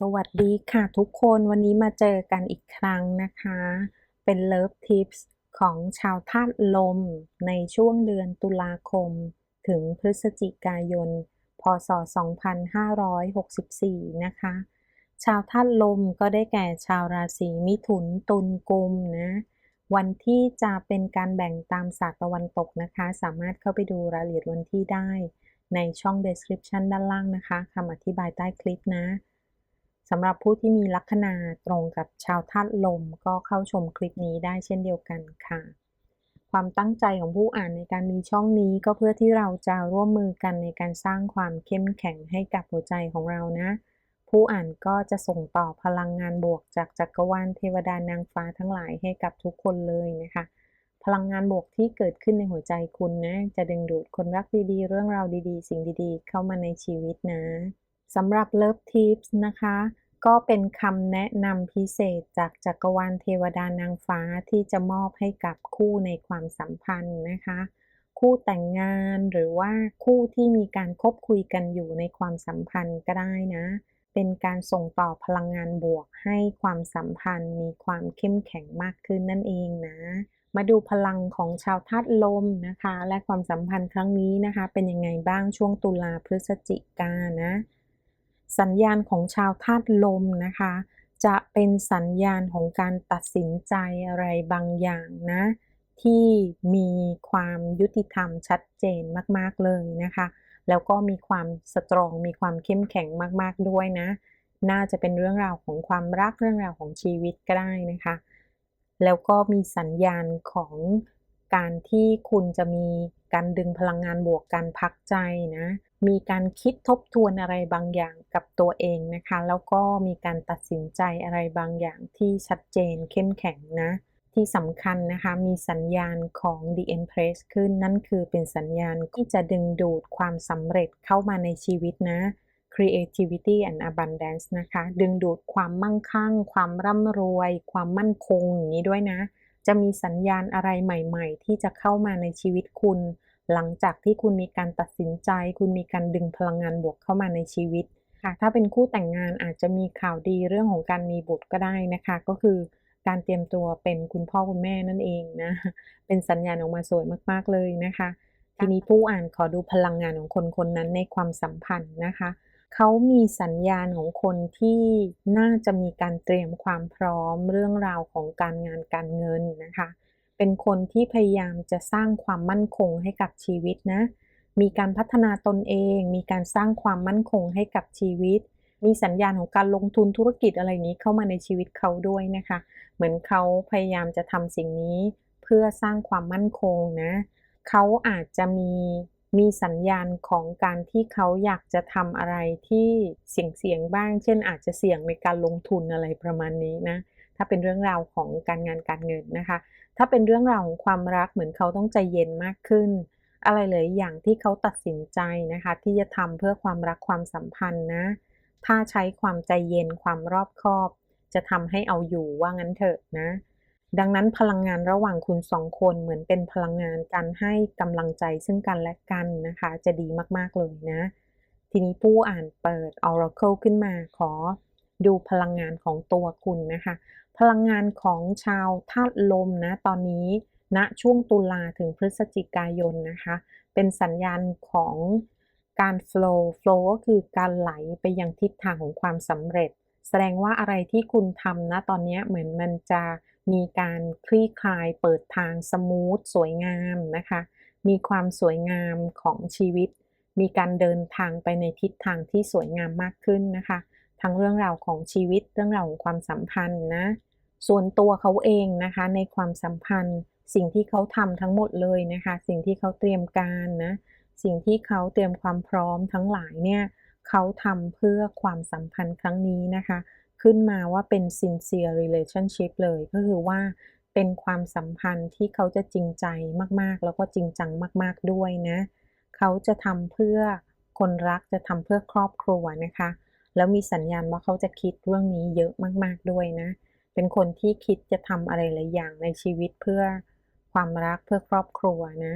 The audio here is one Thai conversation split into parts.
สวัสดีค่ะทุกคนวันนี้มาเจอกันอีกครั้งนะคะ เป็น Love Tips ของชาวธาตุลมในช่วงเดือนตุลาคม ถึงพฤศจิกายน พศ 2564 นะคะ ชาวธาตุลมก็ได้แก่ชาวราศีมิถุนตุลกุมนะ วันที่จะเป็นการแบ่งตามศาสตร์ตะวันตกนะคะ สามารถเข้าไปดูรายละเอียดวันที่ได้ ในช่อง description ด้านล่างนะคะคำอธิบายใต้คลิปนะ สำหรับผู้ที่มีลัคนาตรงกับชาวธาตุลมก็เข้าชมคลิปนี้ได้เช่นเดียวกันค่ะ ความตั้งใจของผู้อ่านในการมีช่องนี้ก็เพื่อที่เราจะร่วมมือกันในการสร้างความเข้มแข็งให้กับหัวใจของเรานะ ผู้อ่านก็จะส่งต่อพลังงานบวกจากจักรวาลเทวดานางฟ้าทั้งหลายให้กับทุกคนเลยนะคะ พลังงานบวกที่เกิดขึ้นในหัวใจคุณนะ จะดึงดูดคนรักดีๆ เรื่องราวดีๆ สิ่งดีๆ เข้ามาในชีวิตนะ สำหรับ Love Tips นะคะ ก็เป็นคำแนะนำพิเศษจากจักรวาลเทวดานางฟ้าที่จะมอบให้กับคู่ในความสัมพันธ์นะคะ คู่แต่งงานหรือว่าคู่ที่มีการคบคุยกันอยู่ในความสัมพันธ์ก็ได้นะ เป็นการส่งต่อพลังงานบวกให้ความสัมพันธ์มีความเข้มแข็งมากขึ้นนั่นเองนะ มาดูพลังของชาวธาตุลมนะคะ และความสัมพันธ์ครั้งนี้นะคะ เป็นยังไงบ้างช่วงตุลาพฤศจิกานะ สัญญาณของชาวธาตุลมนะคะ จะเป็นสัญญาณของการตัดสินใจอะไรบางอย่างนะ ที่มีความยุติธรรมชัดเจนมากๆเลยนะคะ แล้วก็มีความสตรองมีความเข้มแข็งมากๆด้วยนะ น่าจะเป็นเรื่องราวของความรักเรื่องราวของชีวิตก็ได้นะคะ แล้วก็มีสัญญาณของ การที่คุณจะมีการดึงพลังงานบวกการพักใจนะ มีการคิดทบทวนอะไรบางอย่างกับตัวเองนะคะ แล้วก็มีการตัดสินใจอะไรบางอย่างที่ชัดเจนเข้มแข็งนะ ที่สำคัญนะคะมีสัญญาณของ The Empress ขึ้นนั่นคือเป็นสัญญาณที่จะดึงดูดความสำเร็จเข้ามาในชีวิตนะ creativity and abundance นะคะ ดึงดูดความมั่งคั่ง ความร่ำรวย ความมั่นคงอย่างนี้ด้วยนะ จะมีสัญญาณอะไรใหม่ๆ ที่จะเข้ามาในชีวิตคุณ หลังจากที่คุณมีการตัดสินใจ คุณมีการดึงพลังงานบวกเข้ามาในชีวิตค่ะถ้าเป็นคู่แต่งงานอาจจะมีข่าวดีเรื่องของการมีบุตรก็ได้นะคะ ก็คือการเตรียมตัวเป็นคุณพ่อคุณแม่นั่นเองนะเป็นสัญญาณออกมาสวยมากๆเลยนะคะ ทีนี้ผู้อ่านขอดูพลังงานของคนคนนั้นในความสัมพันธ์นะคะ เขามีสัญญาณของคนที่น่าจะมีการเตรียมความพร้อมเรื่องราวของการงานการเงินนะคะ เป็นคนที่พยายามจะสร้างความมั่นคงให้กับชีวิตนะ มีการพัฒนาตนเอง มีการสร้างความมั่นคงให้กับชีวิต มีสัญญาณของการลงทุนธุรกิจอะไรนี้เข้ามาในชีวิตเขาด้วยนะคะ เหมือนเขาพยายามจะทำสิ่งนี้เพื่อสร้างความมั่นคงนะ เขาอาจจะมี มีสัญญาณของการที่เขาอยากจะทำอะไรที่เสี่ยงเสี่ยงบ้าง เช่น อาจจะเสี่ยงในการลงทุนอะไรประมาณนี้นะ ถ้าเป็นเรื่องราวของการงานการเงินนะคะ ถ้าเป็นเรื่องราวของความรักเหมือนเขาต้องใจเย็นมากขึ้น อะไรเลยอย่างที่เขาตัดสินใจนะคะ ที่จะทำเพื่อความรักความสัมพันธ์นะ ถ้าใช้ความใจเย็นความรอบคอบ จะทำให้เอาอยู่ว่างั้นเถอะนะ ดังนั้นพลังงานระหว่างคุณสองคนเหมือนเป็นพลังงานการให้กำลังใจซึ่งกันและกันนะคะ จะดีมากๆเลยนะ ทีนี้ผู้อ่านเปิด Oracle ขึ้นมาขอดูพลังงานของตัวคุณนะคะ พลังงานของชาวธาตุลมนะตอนนี้ณนะช่วงตุลาถึงพฤศจิกายนนะคะ เป็นสัญญาณของการ flow flow ก็คือการไหลไปยังทิศทางของความสำเร็จ แสดงว่าอะไรที่คุณทำนะตอนนี้เหมือนมันจะมีการคลี่คลายเปิดทางสมูทสวยงามนะคะ มีความสวยงามของชีวิต มีการเดินทางไปในทิศทางที่สวยงามมากขึ้นนะคะ ทั้งเรื่องราวของชีวิตเรื่องราวของความสัมพันธ์นะ ส่วนตัวเขาเองนะคะในความสัมพันธ์ สิ่งที่เขาทำทั้งหมดเลยนะคะ สิ่งที่เขาเตรียมการนะ สิ่งที่เขาเตรียมความพร้อมทั้งหลายเนี่ย เขาทำเพื่อความสัมพันธ์ครั้งนี้นะคะ ขึ้นมาว่าเป็น sincere relationship เลยก็คือว่าเป็นความสัมพันธ์ที่เขาจะจริงใจมากๆ แล้วก็จริงจังมาก ๆด้วยนะ เขาจะทำเพื่อคนรักจะทำเพื่อครอบครัวนะคะ แล้วมีสัญญาณว่าเขาจะคิดเรื่องนี้เยอะมากๆด้วยนะ เป็นคนที่คิดจะทำอะไรหลายอย่างในชีวิตเพื่อความรักเพื่อครอบครัวนะ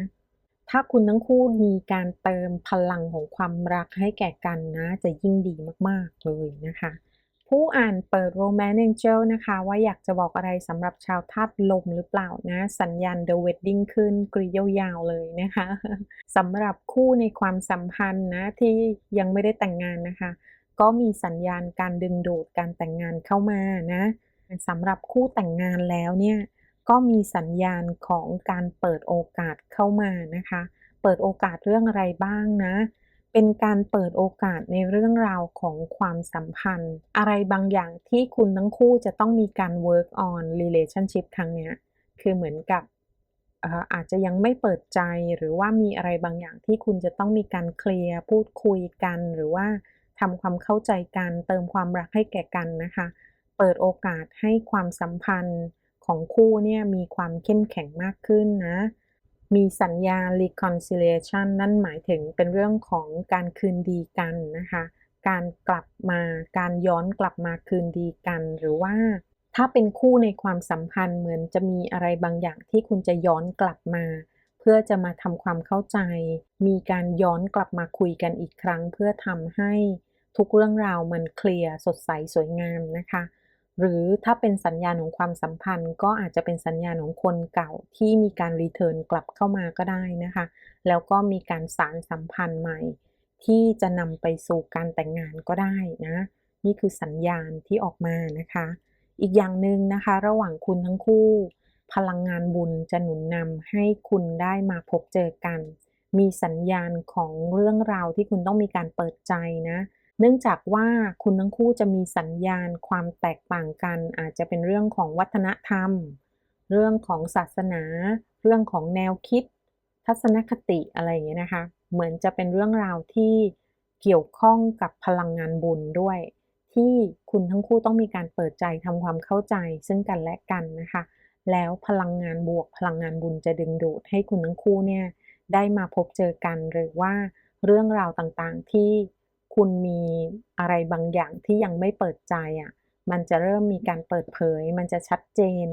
ถ้าคุณทั้งคู่มีการเติมพลังของความรักให้แก่กันนะ จะยิ่งดีมากๆเลยนะคะ ผู้อ่านเปิด Romance Angel นะคะ ว่าอยากจะบอกอะไรสำหรับชาวธาตุลมหรือเปล่านะ สัญญาณ The Wedding ขึ้นกรีดยาวๆเลยนะคะสำหรับคู่ในความสัมพันธ์นะที่ยังไม่ได้แต่งงานนะคะ ก็มีสัญญาณการดึงดูดการแต่งงานเข้ามานะสำหรับคู่แต่งงานแล้วเนี่ย ก็มีสัญญาณของการเปิดโอกาสเข้ามานะคะ เปิดโอกาสเรื่องอะไรบ้างนะ เป็นการเปิดโอกาสในเรื่องราวของความสัมพันธ์ อะไรบางอย่างที่คุณทั้งคู่จะต้องมีการ work on relationship ครั้งเนี้ยคือเหมือนกับอาจจะยังไม่เปิดใจหรือว่ามีอะไรบางอย่างที่คุณจะต้องมีการเคลียร์พูดคุยกัน หรือว่าทำความเข้าใจกันเติมความรักให้แก่กันนะคะ เปิดโอกาสให้ความสัมพันธ์ ของคู่เนี่ยมีความเข้มแข็งมากขึ้นนะ มีสัญญา reconciliation นั่นหมายถึงเป็นเรื่องของการคืนดีกันนะคะ การกลับมาการย้อนกลับมาคืนดีกัน หรือว่าถ้าเป็นคู่ในความสัมพันธ์เหมือนจะมีอะไรบางอย่างที่คุณจะย้อนกลับมา เพื่อจะมาทำความเข้าใจ มีการย้อนกลับมาคุยกันอีกครั้ง เพื่อทำให้ทุกเรื่องราวมันเคลียร์สดใสสวยงามนะคะ หรือถ้าเป็นสัญญาณของความสัมพันธ์ ก็อาจจะเป็นสัญญาณของคนเก่าที่มีการรีเทิร์นกลับเข้ามาก็ได้นะคะ แล้วก็มีการสารสัมพันธ์ใหม่ ที่จะนำไปสู่การแต่งงานก็ได้นะ นี่คือสัญญาณที่ออกมานะคะ อีกอย่างหนึ่งนะคะ ระหว่างคุณทั้งคู่ พลังงานบุญจะหนุนนำให้คุณได้มาพบเจอกัน มีสัญญาณของเรื่องราวที่คุณต้องมีการเปิดใจนะ เนื่องจากว่าคุณทั้งคู่จะมีสัญญาณความแตกต่างกัน อาจจะเป็นเรื่องของวัฒนธรรม เรื่องของศาสนา เรื่องของแนวคิด ทัศนคติอะไรอย่างเงี้ยนะคะ เหมือนจะเป็นเรื่องราวที่เกี่ยวข้องกับพลังงานบุญด้วย ที่คุณทั้งคู่ต้องมีการเปิดใจทำความเข้าใจซึ่งกันและกันนะคะ แล้วพลังงานบวก พลังงานบุญจะดึงดูดให้คุณทั้งคู่เนี่ยได้มาพบเจอกันหรือว่าเรื่องราวต่างๆที่ คุณมีอะไรบางอย่างที่ยังไม่เปิดใจอะ่ะ มันจะเริ่มมีการเปิดเผย มันจะชัดเจน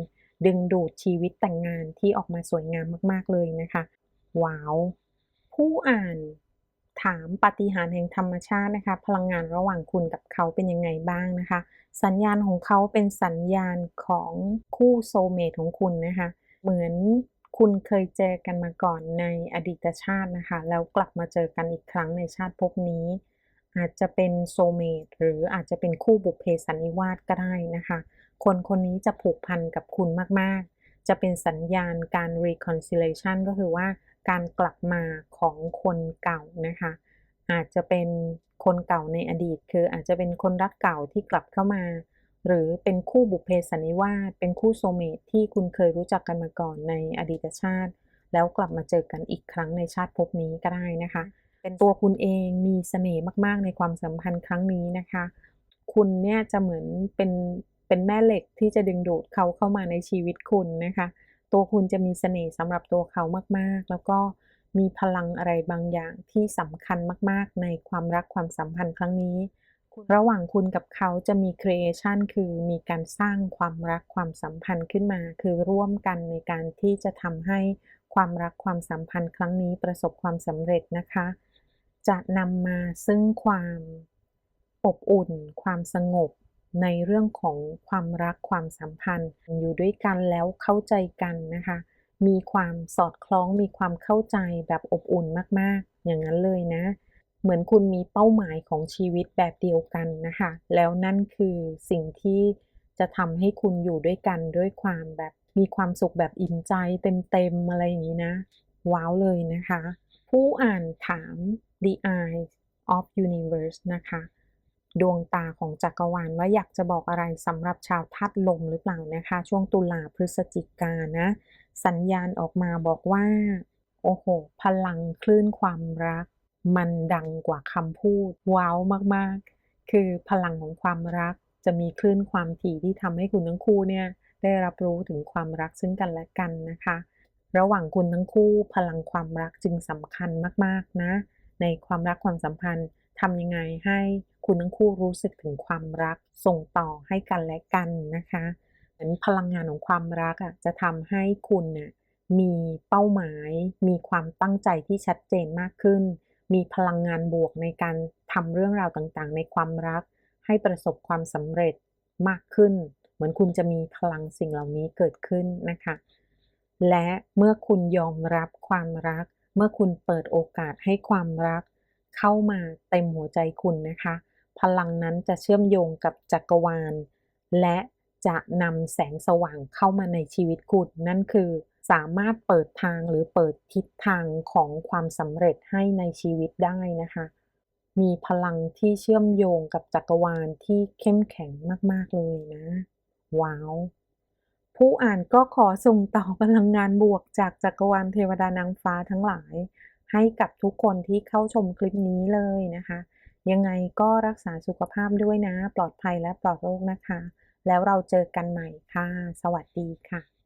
ดึงดูดชีวิตแต่งงานที่ออกมาสวยงามมาก ๆ เลยนะคะ ว้าว ผู้อ่านถามปฏิหารแห่งธรรมชาตินะคะ พลังงานระหว่างคุณกับเขาเป็นยังไงบ้างนะคะ สัญญาณของเขาเป็นสัญญาณของคู่โซเมตของคุณนะคะ เหมือนคุณเคยเจอกันมาก่อนในอดีตชาตินะคะ แล้วกลับมาเจอกันอีกครั้งในชาติภพนี้ อาจจะเป็นโซเมตหรืออาจจะเป็นคู่บุพเพสันนิวาสก็ได้นะคะ คนคนนี้จะผูกพันกับคุณมากๆ จะเป็นสัญญาณการ reconciliation ก็คือว่าการกลับมาของคนเก่านะคะ อาจจะเป็นคนเก่าในอดีต คืออาจจะเป็นคนรักเก่าที่กลับเข้ามา หรือเป็นคู่บุพเพสันนิวาสเป็นคู่โซเมตที่คุณเคยรู้จักกันมาก่อนในอดีตชาติ แล้วกลับมาเจอกันอีกครั้งในชาติภพนี้ก็ได้นะคะ เป็นตัวคุณเองมีเสน่ห์มากๆ ในความสัมพันธ์ครั้งนี้นะคะ คุณเนี่ยจะเหมือนเป็นเป็นแม่เหล็กที่จะดึงดูดเขาเข้ามาในชีวิตคุณนะคะ ตัวคุณจะมีเสน่ห์สำหรับตัวเขามากๆ แล้วก็มีพลังอะไรบางอย่างที่สำคัญมากๆ ในความรักความสัมพันธ์ครั้งนี้ ระหว่างคุณกับเขาจะมี creation คือมีการสร้างความรักความสัมพันธ์ขึ้นมา คือร่วมกันในการที่จะทำให้ความรักความสัมพันธ์ครั้งนี้ประสบความสำเร็จนะคะ จะนำมาซึ่งความอบอุ่น ความสงบในเรื่องของความรักความสัมพันธ์ อยู่ด้วยกันแล้วเข้าใจกันนะคะ มีความสอดคล้องมีความเข้าใจแบบอบอุ่นมากๆ อย่างนั้นเลยนะ เหมือนคุณมีเป้าหมายของชีวิตแบบเดียวกันนะคะ แล้วนั่นคือสิ่งที่จะทำให้คุณอยู่ด้วยกันด้วยความแบบมีความสุขแบบอิ่มใจเต็มๆอะไรอย่างนี้นะ ว้าวเลยนะคะ ผู้อ่านถาม The Eyes of Universe นะคะ ดวงตาของจักรวาลว่าอยากจะบอกอะไรสำหรับชาวธาตุลมหรือเปล่านะคะ ช่วงตุลาพฤศจิกานะ สัญญาณออกมาบอกว่า โอ้โห พลังคลื่นความรัก มันดังกว่าคำพูด ว้าวมากๆ คือพลังของความรักจะมีคลื่นความถี่ที่ทำให้คุณทั้งคู่เนี่ยได้รับรู้ถึงความรักซึ่งกันและกันนะคะ ระหว่างคุณทั้งคู่พลังความรักจึงสำคัญมากๆนะ ในความรักความสัมพันธ์ทำยังไงให้คุณทั้งคู่รู้สึกถึงความรักส่งต่อให้กันและกันนะคะเหมือนพลังงานของความรักอะจะทำให้คุณน่ยมีเป้าหมาย มีความตั้งใจที่ชัดเจนมากขึ้น มีพลังงานบวกในการทำเรื่องราวต่างๆ ในความรัก ให้ประสบความสำเร็จมากขึ้น เหมือนคุณจะมีพลังสิ่งเหล่านี้เกิดขึ้นนะคะ และเมื่อคุณยอมรับความรัก เมื่อคุณเปิดโอกาสให้ความรัก เข้ามาเต็มหัวใจคุณนะคะ พลังนั้นจะเชื่อมโยงกับจักรวาล และจะนำแสงสว่างเข้ามาในชีวิตคุณ นั่นคือ สามารถเปิดทางหรือเปิดทิศทางของความสำเร็จให้ในชีวิตได้นะคะ มีพลังที่เชื่อมโยงกับจักรวาลที่เข้มแข็งมาก ๆ เลยนะ ว้าว ผู้อ่านก็ขอส่งต่อพลังงานบวกจากจักรวาลเทวดานางฟ้าทั้งหลาย ให้กับทุกคนที่เข้าชมคลิปนี้เลยนะคะ ยังไงก็รักษาสุขภาพด้วยนะ ปลอดภัยและปลอดโรคนะคะ แล้วเราเจอกันใหม่ค่ะ สวัสดีค่ะ